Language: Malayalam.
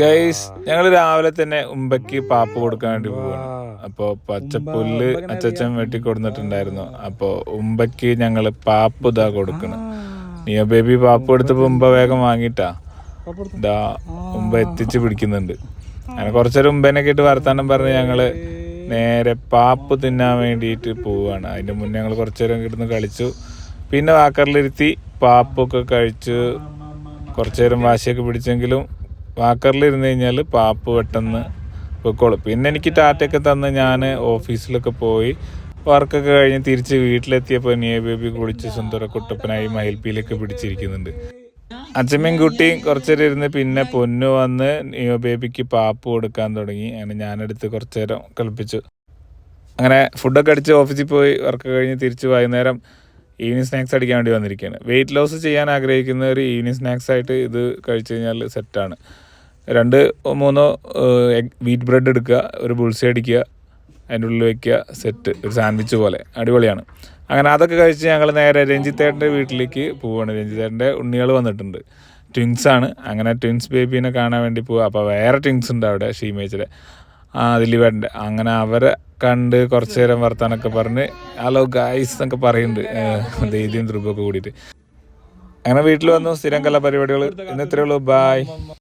ഗൈസ് ഞങ്ങൾ രാവിലെ തന്നെ ഉമ്പക്ക് പാപ്പ് കൊടുക്കാൻ വേണ്ടി പോവാണ്. അപ്പോ പച്ചപ്പുല്ല് അച്ചച്ചൻ വെട്ടി കൊടുത്തിട്ടുണ്ടായിരുന്നു അപ്പോ ഉമ്പക്ക് ഞങ്ങൾ പാപ്പ് ഇതാ കൊടുക്കണം. നിയോ ബേബി പാപ്പ് കൊടുത്തപ്പോ ഉമ്പ വേഗം വാങ്ങിട്ടാ ഇതാ ഉമ്പ എത്തിച്ച് പിടിക്കുന്നുണ്ട്. അങ്ങനെ കുറച്ചൊരു ഉമ്പേനൊക്കെ ഇട്ട് വർത്താനം പറഞ്ഞ് ഞങ്ങൾ നേരെ പാപ്പ് തിന്നാൻ വേണ്ടിയിട്ട് പോവാണ്. അതിന്റെ മുന്നേ ഞങ്ങൾ കുറച്ചേരം കിടന്ന് കളിച്ചു. പിന്നെ വാക്കറിലിരുത്തി പാപ്പൊക്കെ കഴിച്ച് കുറച്ചു നേരം വാശിയൊക്കെ പിടിച്ചെങ്കിലും വാക്കറിലിരുന്ന് കഴിഞ്ഞാൽ പാപ്പ് പെട്ടെന്ന് പൊയ്ക്കോളും പിന്നെ എനിക്ക് ടാറ്റയൊക്കെ തന്ന് ഞാൻ ഓഫീസിലൊക്കെ പോയി വർക്കൊക്കെ കഴിഞ്ഞ് തിരിച്ച് വീട്ടിലെത്തിയപ്പോൾ നിയ ബേബി കുളിച്ച് സുന്ദര കുട്ടപ്പനായി മയിൽപ്പിയിലൊക്കെ പിടിച്ചിരിക്കുന്നുണ്ട്. അച്ഛമ്മയും കുട്ടിയും കുറച്ചേരം ഇരുന്ന് പിന്നെ പൊന്നു വന്ന് നിയോ ബേബിക്ക് പാപ്പ് കൊടുക്കാൻ തുടങ്ങി. അങ്ങനെ ഞാനെടുത്ത് കുറച്ചു നേരം കളിപ്പിച്ചു. അങ്ങനെ ഫുഡൊക്കെ അടിച്ച് ഓഫീസിൽ പോയി വർക്ക് കഴിഞ്ഞ് തിരിച്ച് വൈകുന്നേരം ഈവനിങ് സ്നാക്സ് അടിക്കാൻ വേണ്ടി വന്നിരിക്കുകയാണ്. വെയിറ്റ് ലോസ് ചെയ്യാൻ ആഗ്രഹിക്കുന്നവർ ഈവനിങ് സ്നാക്സ് ആയിട്ട് ഇത് കഴിച്ചു കഴിഞ്ഞാൽ സെറ്റാണ് രണ്ട് മൂന്നോ എഗ് വീറ്റ് ബ്രെഡ് എടുക്കുക ഒരു ബുൾസി അടിക്കുക അതിന്റെ ഉള്ളിൽ വെക്കുക സെറ്റ് ഒരു സാൻഡ്വിച്ച് പോലെ അടിപൊളിയാണ്. അങ്ങനെ അതൊക്കെ കഴിച്ച് ഞങ്ങൾ നേരെ രഞ്ജിത്തേട്ടന്റെ വീട്ടിലേക്ക് പോവുകയാണ്. രഞ്ജിത്തേട്ടന്റെ ഉണ്ണികൾ വന്നിട്ടുണ്ട്. ട്വിൻസാണ് അങ്ങനെ ട്വിൻസ് ബേബീനെ കാണാൻ വേണ്ടി പോവുക. അപ്പോൾ വേറെ ട്വിൻസ് ഉണ്ട് അവിടെ ഷീമേച്ചിലെ ആ ദിലീപേട്ടന്റെ അങ്ങനെ അവരെ കണ്ട് കുറച്ച് നേരം വർത്താനൊക്കെ പറഞ്ഞ് ഹലോ ഗായ്സ് എന്നൊക്കെ പറയുന്നുണ്ട് ദൈതിയും ധ്രുവൊക്കെ കൂടിയിട്ട്. അങ്ങനെ വീട്ടിൽ വന്നു സ്ഥിരം കലാപരിപാടികൾ ഇന്ന് ഇത്രയേ ഉള്ളൂ. ബായ്